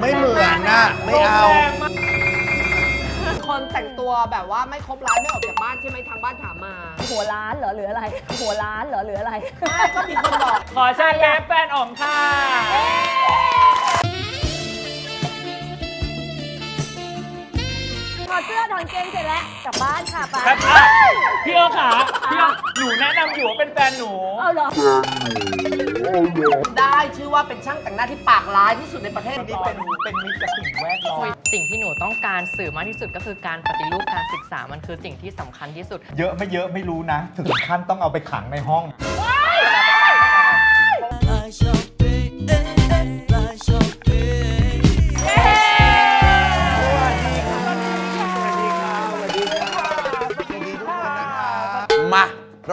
ไม่เหมือนนะไม่เอา คนแต่งตัวแบบว่าไม่ครบร้านไม่ออกจากบ้านใช่ไหมทางบ้านถามมาหัวล้านเหรอหรืออะไร หัวล้านเหรอหรืออะไร ไม่ก็มีคนบอก ขอเชิญเบฟแฟนอ๋อมค่ะ อดเสื้อถอนเกงเสร็จแล้วกลับบ้านค่ะไปครับอะพี่เอ๋ขาพี่เอ๋หนูแนะนำอยู่ว่าเป็นแฟนหนู เอาเหรอ ได้ชื่อว่าเป็นช่างแต่งหน้าที่ปากร้ายที่สุดในประเทศนี่เป็นเป็นมิตรกับสิ่งแวดล้อมสิ่งที่หนูต้องการสื่อมากที่สุดก็คือการปฏิรูปการศึกษามันคือสิ่งที่สำคัญที่สุด เยอะไม่เยอะไม่รู้นะ ถึงขั้นต้องเอาไปขังในห้องมา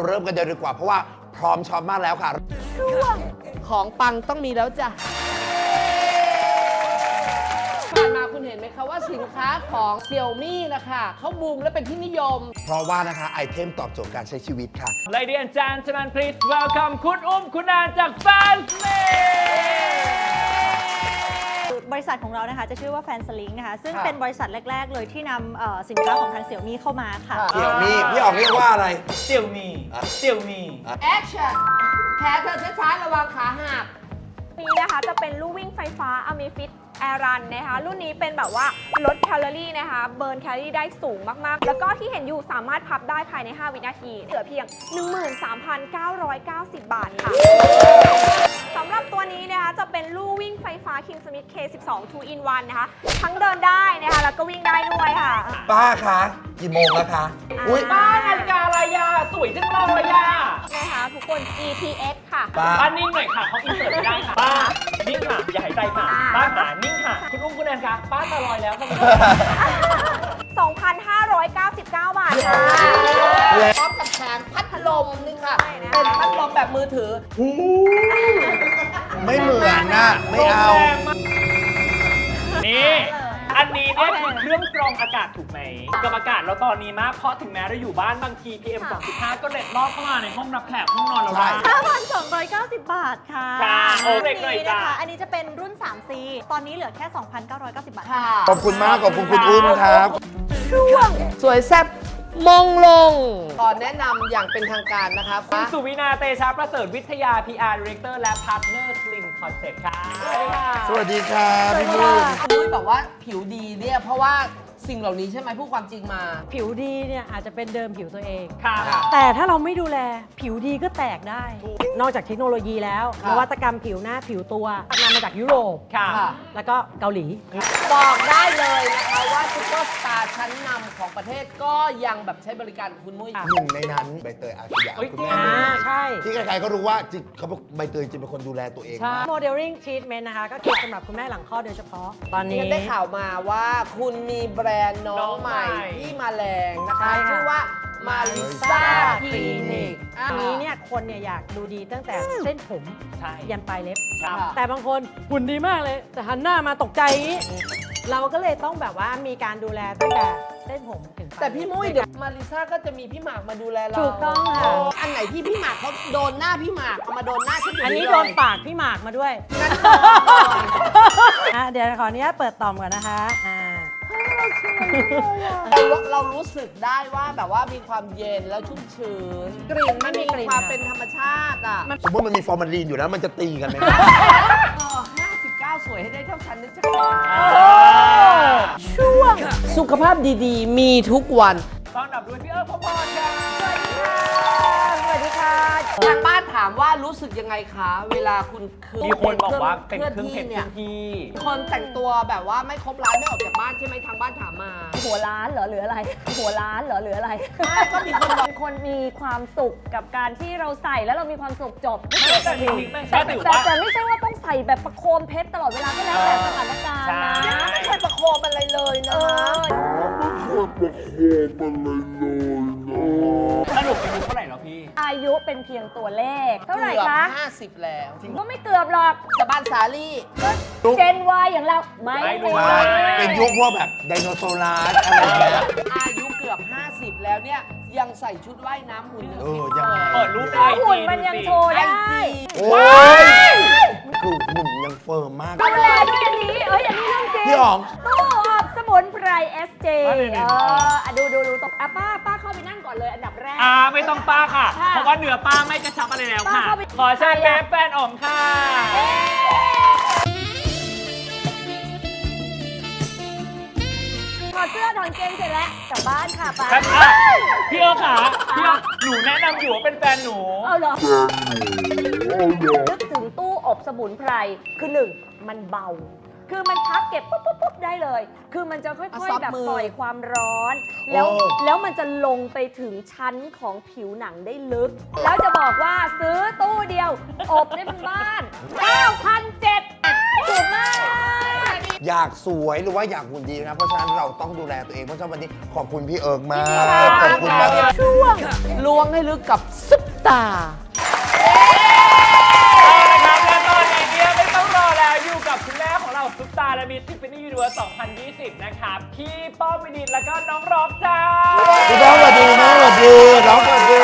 เราเริ่มกันเลยดีกว่า เพราะว่าพร้อมช็อปมากแล้วค่ะของปังต้องมีแล้วจ้ะผ่านมาคุณเห็นไหมคะว่าสินค้าของเซี่ยมี่นะคะเขาบูมและเป็นที่นิยม เพราะว่านะคะไอเทมตอบโจทย์การใช้ชีวิตค่ะ Ladies and gentlemen please welcome คุณอุ้มคุณนานจากแฟนเม บริษัทของเรานะคะจะชื่อว่าแฟนสลิงนะคะซึ่งค่ะเป็นบริษัทแรก ๆ เลยที่นำเอ่อสินค้าของทางเสี่ยมี่เข้ามาค่ะ เสี่ยวมี่พี่ออกเรียกว่าอะไร เสี่ยวมีเสี่ยวมี action แขนเธอช้าๆระวังขาหัก นี้นะคะจะเป็นลู่วิ่งไฟฟ้า a m i f i t Air Run นะคะ รุ่นนี้เป็นแบบว่าลดแคลอรี่นะคะ เบิร์นแคลอรี่ได้สูงมาก ๆ แล้วก็ที่เห็นอยู่สามารถพับได้ภายใน 5 วินาที เหลือเพียง 13,990 บาทค่ะสำหรับตัวนี้นะคะจะเป็นลู่วิ่งไฟฟ้า King Smith K12 2 in 1 นะคะ ทั้งเดินได้นะคะ แล้วก็วิ่งได้ด้วยค่ะ ป้าคะกี่โมงแล้วคะอุ้ยป้านาฬิกาอะไรอะสวยจังเลยอะนะคะ ทุกคน ETX ค่ะ ป้าป้านิ่งหน่อยค่ะเขาอินเสิร์ตไม่ได้ค่ะ ป้านิ่งค่ะอย่าหายใจค่ะ ป้าขานิ่งค่ะ คุณอุ้มคุณแอนค่ะป้าตาลอยแล้วค่ะคุณผู้ชม 2,599 บาทค่ะพร้อมกับแขนพัดลมนี่ค่ะใช่นะเป็นพัดลมแบบมือถือ ไม่เหมือนนะไม่เอาโรงแรมมากนี่ อันนี้เนี่ยคือเครื่องกรองอากาศถูกไหมกับอากาศเราตอนนี้มาก เพราะถึงแม้เราอยู่บ้านบางที PM 2.5 ก็เล็ดลอดเข้ามาในห้องรับแขกห้องนอนเราได้ใช่5,290 บาทค่ะค่ะโอ้เด็กเลยนี้จ้ะนะคะอันนี้จะเป็นรุ่น 3C ตอนนี้เหลือแค่ 2,990 บาท ค่ะ ขอบคุณมาก ขอบคุณคุณอุ้มครับ สวยแซ่บมงลงขอแนะนำอย่างเป็นทางการนะคะคุณสุวินาเตชะประเสริฐวิทยา PR Director และ Partner Slim Concept ค่ะ สวัสดีครับพี่มุ้ยคุณนุ้ยบอกว่าผิวดีเนี่ยเพราะว่า สิ่งเหล่านี้ใช่ไหมพูดความจริงมา ผิวดีเนี่ยอาจจะเป็นเดิมผิวตัวเอง ค่ะ แต่ถ้าเราไม่ดูแลผิวดีก็แตกได้ นอกจากเทคโนโลยีแล้วค่ะ นวัตกรรมผิวหน้าผิวตัวนำมาจากยุโรป ค่ะค่ะแล้วก็เกาหลี บอกได้เลยนะคะว่าซุปเปอร์สตาร์ชั้นนำของประเทศก็ยังแบบใช้บริการคุณมุ้ยค่ะหนึ่งในนั้นใบเตยอาสยามเฮ้ย คุณจริงแม่อ่า ใช่ ที่ใครๆก็รู้ว่าจริงเขาบอกใบเตยจริงเป็นคนดูแลตัวเองใช่มาก โมเดลลิ่งทรีทเมนต์นะคะ ก็คือสำหรับคุณแม่หลังคลอดโดยเฉพาะ ตอนนี้นี่ได้ข่าวมาว่าคุณมีแบรนด์น้องใหม่น้องใหม่ที่มาแรงนะคะ ใช่ค่ะ ชื่อว่ามาริซ่าคลินิก อันนี้เนี่ยคนเนี่ยอยากดูดีตั้งแต่เส้นผมใช่ยันปลายเล็บ ครับแต่บางคนหุ่นดีมากเลย แต่หันหน้ามาตกใจอย่างนี้ เราก็เลยต้องแบบว่ามีการดูแลตั้งแต่เส้นผมถึงปลายแต่พี่มุ้ยเดี๋ยวมาริซ่าก็จะมีพี่หมากมาดูแลเราถูกต้องค่ะโอันไหนที่พี่หมากเขาโดนหน้าพี่หมากเอามาโดนหน้าฉันอยู่อันนี้เลยโดนปากพี่หมากมาด้วยงั้นบอกหน่อยอะเดี๋ยวขออนุญาตเปิดต่อมก่อนนะคะอ่า เราเรารู้สึกได้ว่าแบบว่ามีความเย็นแล้วชุ่มชื้นกลิ่นมันมีความเป็นธรรมชาติอะสมมติมันมีฟอร์มาลีนอยู่แล้วมันจะตีกันไหมเออ59สวยให้ได้เท่าฉันนะจ๊ะช่วง สุขภาพดีๆ มีทุกวันต้อนรับด้วยพี่เอิร์ธพอพรค่ะสวัสดี ค่ะทางบ้านถามว่ารู้สึกยังไงคะ เวลาคุณคือมีคนบอกว่าเป็นเครื่องเพชรเนี่ยที่คนแต่งตัวแบบว่าไม่ครบร้านไม่ออกจากบ้านใช่ไหมทางบ้านถามมา หัวล้านเหรอหรืออะไร หัวล้านเหรอหรืออะไรไม่ก็มีคนบอกเป็นคนมีความสุขกับการที่เราใส่แล้วเรามีความสุขจบไม่ไม่เกี่ยวแต่กับจผิวริงๆไม่แต่ใช่ถือแต่ว่าแต่ไม่ใช่ว่าต้องใส่แบบประโคมเพชรตลอดเวลาก็แล้วแต่สถานการณ์ใช่นะไม่เคยประโคมอะไรเลยนะเออสรุปอายุเท่าไหร่แล้วพี่ อายุเป็นเพียงตัวเลข เท่าไหร่เกือบคะ50 แล้วก็ไม่เกือบหรอกสบานสาลี่เจนวอย่างเราไม่ไม่รู้รู้ใช่เป็นยุคพวกแบบไดโนเสาร์อะไรอย่างเงี้ย อายุเกือบ 50 แล้วเนี่ย ยังใส่ชุดว่ายน้ำหุ่นยังเออฟิตยังไงเลยเปิดรูปในถ้าไอจีหุ่นมันยังโชว์ไอได้จีโอ้ยคือหุ่นยังเฟิร์มมาก ดูแลด้วยอันนี้ เอ้ยอันนี้เรื่องจริงพี่อ๋อง ตู้อบสมุน ไพร SJ มาเลยเอเนี่ยออะดูดูดูตกอะป้าป้าเข้าไปนั่งก่อนเลยอันดับแรก อ่าไม่ต้องป้าค่ะ ค่ะเพราะว่าเหนือป้าไม่กระชับอะไรแล้วค่ะ ป้าเข้าไป ขอเชิญเบฟแฟนอ๋องค่ะ ถอดเสื้อถอดกางเกงเสร็จแล้วกลับบ้านค่ะป้าครับอะพี่เอ๋ขาพี่เอ๋หนูแนะนำอยู่ว่าเป็นแฟนหนู เอาเหรอ นึกถึงตู้อบสมุนไพรคือหนึ่งมันเบา คือมันพับเก็บปุ๊บปุ๊บปุ๊บได้เลย คือมันจะค่เอาอยซอฟต์ๆแบบมือปล่อยความร้อน แล้วโอ้ แล้วมันจะลงไปถึงชั้นของผิวหนังได้ลึก แล้วจะบอกว่าซื้อตู้เดียว อบได้เป็นบ้าน 9,700ถูกมาก อยากสวยหรือว่าอยากหุ่นดีนะ เพราะฉะนั้นเราต้องดูแลตัวเอง เพราะฉะนั้นวันนี้ขอบคุณพี่เอิร์กมาก ขอบคุณมาก ช่วงล้วงให้ลึกกับซุปตาเอา เราซุปตาและมิสซิฟฟินี่ยูนิเวิร์ส2020 นะครับพี่ป้อมวินิตแล้วก็น้องร็อกจ้าพี่น้องสวัสดีน้องสวัสดีน้องสวัสดี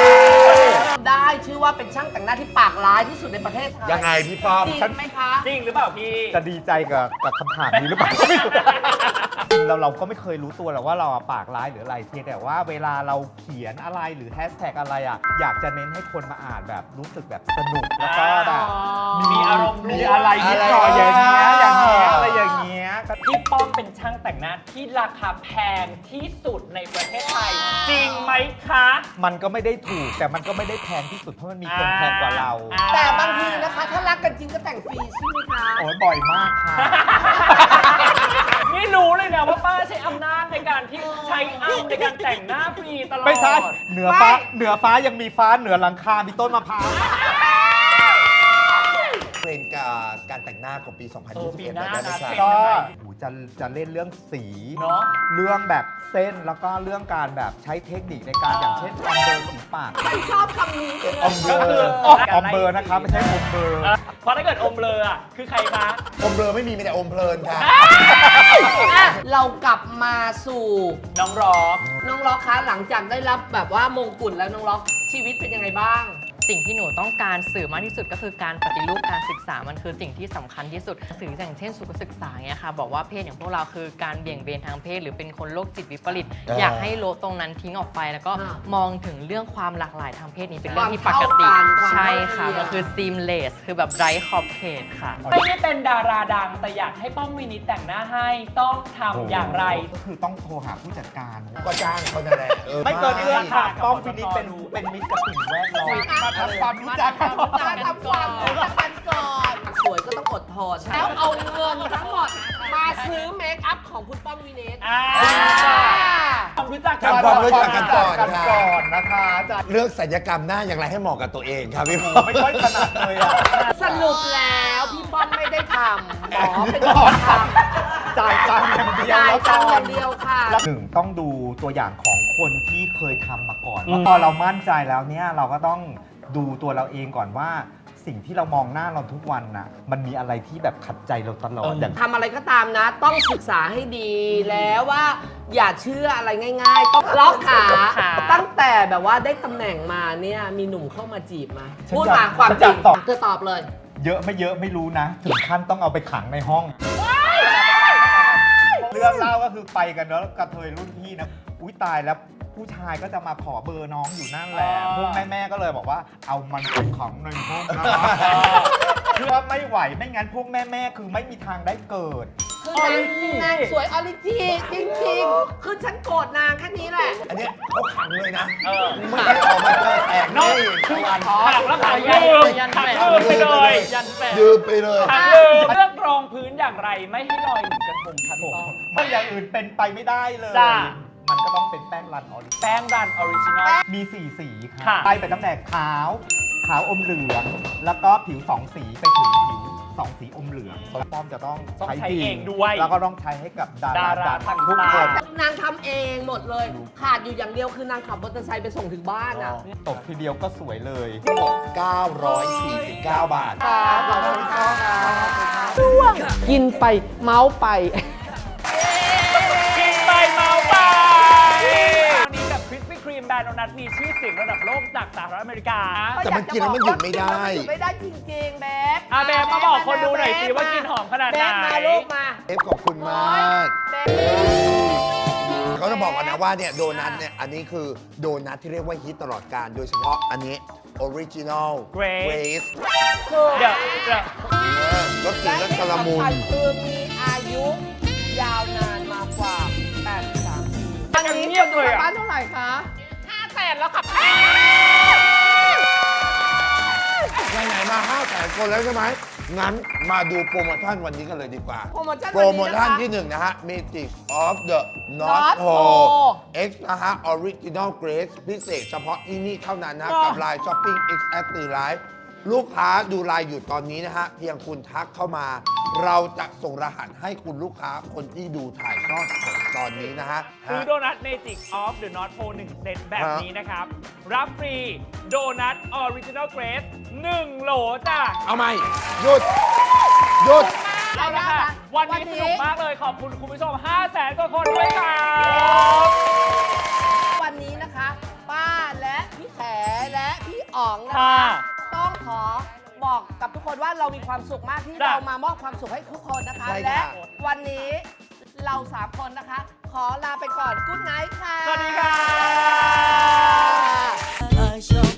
ได้ชื่อว่าเป็นช่างแต่งหน้าที่ปากร้ายที่สุดในประเทศไทยยังไงพี่ป้อมจริงไหมคะจริงหรือเปล่าพี่จะดีใจกับกับคำถามนี้หรือเปล่าไม่รู้จริงเราเราก็ไม่เคยรู้ตัวหรอกว่าเราอะปากร้ายหรืออะไรเพียงแต่ว่าเวลาเราเขียนอะไรหรือแฮชแท็กอะไรอะอยากจะเน้นให้คนมาอ่านแบบรู้สึกแบบสนุกแล้วก็แบบมีอารมณ์มีอะไรนิดหน่อยอย่างเงี้ย ช่างแต่งหน้าที่ราคาแพงที่สุดในประเทศไทย จริงไหมคะมันก็ไม่ได้ถูก แต่มันก็ไม่ได้แพงที่สุดเพราะมันมีคนแพงกว่าเรา อ่แต่บางทีนะคะ ถ้ารักกันจริงก็แต่งฟรีใช่ไหมคะโอ้ยบ่อยมากค่ะ นี่รู้เลยนะว่าป้าใช้อำนาจในการที่ใช้อำในการแต่งหน้าฟรีตลอด ไม่ใช่เหนือฟ้าไม่เหนือฟ้ายังมีฟ้าเหนือหลังคา มีต้นมะพร้าว เทรนด์การการแต่งหน้าของปีเออปี2021หน้าได้ไหมนะครับเทรนด์ก็โห จะจะเล่นเรื่องสี เนาะ เรื่องแบบเส้นแล้วก็เรื่องการแบบใช้เทคนิคในการอย่างเช่นอมเบอร์สีปากฉันชอบคำนี้จังเลอยมเบอก็คือร์ออมเบอร์นะครับไม่ใช่อมเบอร์เออเพราะถ้าเกิดอมเลออะคือใครคะ อมเบลอไม่มีมีแต่อมเพลินค่ะ อะเรากลับมาสู่น้องร็อกน้องล็อกคะหลังจากได้รับแบบว่ามงกุฎแล้วน้องล็อกชีวิตเป็นยังไงบ้าง สิ่งที่หนูต้องการสื่อมากที่สุดก็คือการปฏิรูปการศึกษามันคือสิ่งที่สำคัญที่สุดสื่ออย่างเช่นสุขศึกษาเนี่ยค่ะบอกว่าเพศอย่างพวกเราคือการเบี่ยงเบนทางเพศ หรือเป็นคนโรคจิตวิปริตอ่าอยากให้โลดตรงนั้นทิ้งออกไป แล้วก็อ่ามองถึงเรื่องความหลากหลายทางเพศนี้เป็นเรื่องที่ปกติความเท่ากันใช่ค่ะความเท่าเทียมมันคือ seamless คือแบบไร้ขอบเขตค่ะไม่ได้เป็นดาราดังแต่อยากให้ป้อมวินิตแต่งหน้าให้ต้องทำอย่างไรก็คือต้องโทรหาผู้จัดการก็จ้างเขานั่นแหละออไม่เกินเอื้อมค่ะไม่ป้อมพินิจเป็นเป็นมิตรกับสิ่งแวดล้อมมาทำความรู้จักกันมาทำความรู้จักกันก่อน สวยก็ต้องอดทนแล้วเอาเงินทั้งหมด มาซื้อเมคอัพของคุณป้อมวินิตอ่าความรู้จักทำความรู้จักกันก่อนกันค่ะก่อนนะคะจะเลือกศัลยกรรมหน้าอย่างไรให้เหมาะกับตัวเองครับพี่ป้อมไม่ค่อยถนัดเลยอะสรุปแล้วพี่ป้อมไม่ได้ทำหมอเป็นคนทำจ่ายตังค์อย่างเดียวจ่ายแล้วตัก่งค์ออนย่างเดียวค่ะแล้วหนึ่งต้องดูตัวอย่างของคนที่เคยทำมาก่อนอืมแล้วพอเรามั่นใจแล้วเนี่ยเราก็ต้อง ดูตัวเราเองก่อนว่า สิ่งที่เรามองหน้าเราทุกวันน่ะมันมีอะไรที่แบบขัดใจเราตลอดอย่าง ทำอะไรก็ตามนะ ต้องศึกษาให้ดีแล้วว่า อย่าเชื่ออะไรง่าย ๆ ต้องล็อกขาค่ะตั้งแต่แบบว่าได้ตำแหน่งมาเนี่ยมีหนุ่มเข้ามาจีบมาฉันพูดอยากมาความฉันจอริยางกตอบ เธอตอบเลย เยอะไม่เยอะไม่รู้นะ ถึงขั้นต้องเอาไปขังในห้อง เรื่องเล่าก็คือไปกันแล้วกระเทยรุ่นพี่นะ อุ้ยตายแล้ว ผู้ชายก็จะมาขอเบอร์น้องอยู่นั่นแหละอ๋อ พวกแม่ๆก็เลยบอกว่าเอามันไปขังในห้องนะคือว่าไม่ไหวไม่งั้นพวกแม่ๆคือไม่มีทางได้เกิด คือนางนางสวยออริจิจริงๆ คือฉันโกรธนางแค่นี้แหละ อันเนี้ยเขาขังเลยนะเออ ไม่ได้ออกมาเจอแตกนอกนี่คือวันหักแล้วขายยืมยันหักแปะยืมไปเลยยันแปะยืมไปเลย หักยืมเลือกรองพื้นอย่างไรไม่ให้ลอยเหมือนกระทงครับพี่ป้อมไม่อย่างอื่นเป็นไปไม่ได้เลย จ้ะ มันก็ต้องเป็นแป้งรันออริจิแป้งรันออริจินอล มีสี่สีค่ะ ค่ะไล่ไปตั้งแต่ขาว ขาวอมเหลือง แล้วก็ผิวสองสีไปถึงผิวสองสีอมเหลืองป้อมจะต้องต้องใช้ใช้จริเองงด้วยแล้วก็ต้องใช้ให้กับดาดาราราดังต่างๆทุกคนนางทำเองหมดเลย ขาดอยู่อย่างเดียวคือนางขับมอเตอร์ไซค์ไปส่งถึงบ้านอะ ตบทีเดียวก็สวยเลย 949 บาทกินไปเมาส์ไปกินไปเมาไป นนี้กับคริสปี้ครีมแบรนด์โดนัทมีชื่อเสียงระดับโลกจากสหรัฐอเมริกาแต่มันกินแล้วมันหยุดไม่ได้ นหยุดไม่ได้จริงๆเบฟอะเบฟมาบอกคนดูหน่อยสิว่ากินหอมขนาดไหนเบฟมาลูกมาเอฟขอบคุณมากเบฟเขาจะบอกกันนะว่าเนี่ยโดนัทเนี่ยอันนี้คือโดนัทที่เรียกว่าฮิตตลอดการ โดยเฉพาะอันนี้ออริจินอล Grace เกรสเดี๋ยวเดี๋ยวรสกลิ่นรสกระมุนและที่สำคัญคือมีอายุยาวนานมากกว่า 83ปีมันยังเงียบเลยอะบ้านเท่าไหร่คะ5แส นแล้วค่ะไหนๆมา5แสนคนแล้วใช่ไหม งั้นมาดูโปรโมชั่นวันนี้กันเลยดีกว่า โปรโมชั่นโปรโมชั่นวันนี้นะคะที่หนึ่งนะฮะ Magic of the North North Pole Pole X นะฮะ Original Grace พิเศษเฉพาะที่นี่เท่านั้นนะอ๋อกับไลน์ Shopping X at ตือไลฟ์ลูกค้าดูไลน์อยู่ตอนนี้นะฮะ เพียงคุณทักเข้ามา เราจะส่งรหัสให้คุณลูกค้าคนที่ดูถ่ายทอดสดตอนนี้นะฮะ ซื้อโดนัทเมจิกออฟเดอะนอตโพ1เซตแบบนี้นะครับ รับฟรีโดนัทออริจินอลเกรส1โหลจ้ะเอาไหมหยุดหยุด เอาละค่ะ วันนี้สนุกมากเลยขอบคุณคุณผู้ชม5แสนกว่าคนด้วยค่ะวันนี้นะคะ ป้าและพี่แขและพี่อ๋องนะค่ะ คะต้อง ขอบอกกับทุกคนว่าเรามีความสุขมากที่จ้ะเรามามอบความสุขให้ทุกคนนะคะ ใช่ค่ะ และวันนี้เราสามคนนะคะ ขอลาไปก่อนกุ๊ดไนท์ค่ะ สวัสดีค่ะ I shop